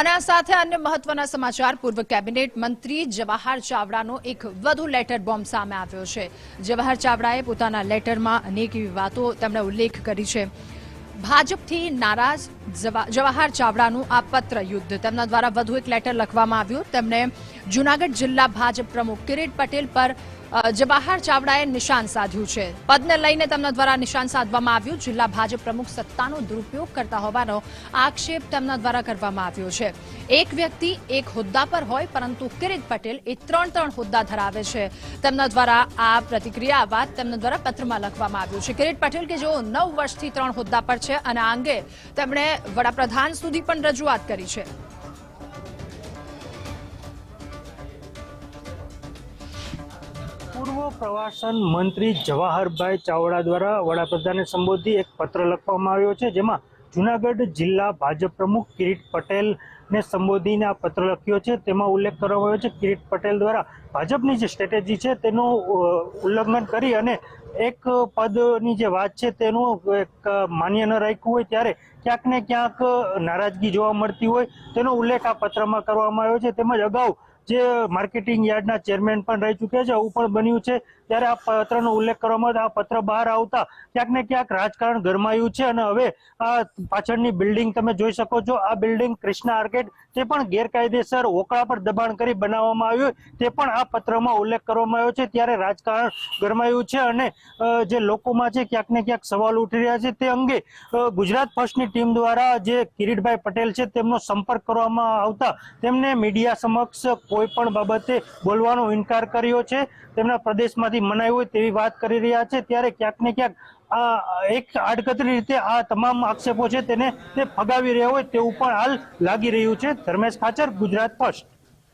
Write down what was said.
અને આ સાથે અન્ય મહત્વના સમાચાર. પૂર્વ કેબિનેટ મંત્રી જવાહર ચાવડાનો એક વધુ લેટર બોમ્બ સામે આવ્યો છે. જવાહર ચાવડાએ પોતાના લેટરમાં અનેક એવી વાતો તેમણે ઉલ્લેખ કરી છે. ભાજપથી નારાજ જવાહર ચાવડાનું આ પત્ર યુદ્ધ. તેમના દ્વારા વધુ એક લેટર લખવામાં આવ્યું. તેમણે જૂનાગઢ જિલ્લા ભાજપ પ્રમુખ કિરીટ પટેલ પર જવાહર ચાવડાએ નિશાન સાધ્યું છે. પદને લઈને તેમના દ્વારા નિશાન સાધવામાં આવ્યું. જિલ્લા ભાજપ પ્રમુખ સત્તાનો દુરુપયોગ કરતા હોવાનો આક્ષેપ તેમના દ્વારા કરવામાં આવ્યો છે. એક વ્યક્તિ એક હોદ્દા પર હોય, પરંતુ કિરીટ પટેલ એ ત્રણ ત્રણ હોદ્દા ધરાવે છે. તેમના દ્વારા આ પ્રતિક્રિયા બાદ તેમના દ્વારા પત્રમાં લખવામાં આવ્યું છે. કિરીટ પટેલ કે જેઓ નવ વર્ષથી ત્રણ હોદ્દા પર છે, અને આ અંગે તેમણે વડાપ્રધાન સુધી પણ રજૂઆત કરી છે. પૂર્વ પ્રવાસન મંત્રી જવાહરભાઈ ચાવડા દ્વારા વડાપ્રધાને સંબોધી એક પત્ર લખવામાં આવ્યો છે, જેમાં જુનાગઢ જિલ્લા ભાજપ પ્રમુખ કિરીટ પટેલને સંબોધીને આ પત્ર લખ્યો છે. તેમાં ઉલ્લેખ કરવામાં આવ્યો છે, કિરીટ પટેલ દ્વારા ભાજપની જે સ્ટ્રેટેજી છે તેનું ઉલ્લંઘન કરી અને એક પદની જે વાત છે તેનું એક માન્ય ન રાખ્યું હોય ત્યારે ક્યાંક ને ક્યાંક નારાજગી જોવા મળતી હોય. તેનો ઉલ્લેખ આ પત્રમાં કરવામાં આવ્યો છે. તેમજ અગાઉ જે માર્કેટિંગ યાર્ડના ચેરમેન પણ રહી ચૂક્યા છે, આવું પણ બન્યું છે. ત્યારે આ પત્રનો ઉલ્લેખ કરવામાં આ પત્ર બહાર આવતા ક્યાંક ને ક્યાંક રાજકારણ ગરમાયું છે અને હવે આ પાછળની બિલ્ડિંગ તમે જોઈ શકો છો. આ બિલ્ડિંગ ક્રિષ્ના આર્કેડ તે પણ ગેરકાયદેસર ઓકળા પર દબાણ કરી બનાવવામાં આવ્યું તે પણ આ પત્રમાં ઉલ્લેખ કરવામાં આવ્યો છે. ત્યારે રાજકારણ ગરમાયું છે અને જે લોકોમાં છે ક્યાંક ને ક્યાંક સવાલ ઉઠી રહ્યા છે. તે અંગે ગુજરાત ફર્સ્ટની ટીમ દ્વારા જે કિરીટભાઈ પટેલ છે, તેમનો સંપર્ક કરવામાં આવતા તેમને મીડિયા સમક્ષ કોઈ પણ બાબતે બોલવાનો ઇનકાર કર્યો છે, તેમના પ્રદેશમાંથી મનાઈ હોય તેવી વાત કરી રહ્યા છે, ત્યારે ક્યાંક ને ક્યાંક આ એક આડકતરી રીતે આ તમામ આક્ષેપો છે તેને તે ફગાવી રહ્યા હોય તેવું પણ હાલ લાગી રહ્યું છે. ધર્મેશ ખાચર, ગુજરાત ફર્સ્ટ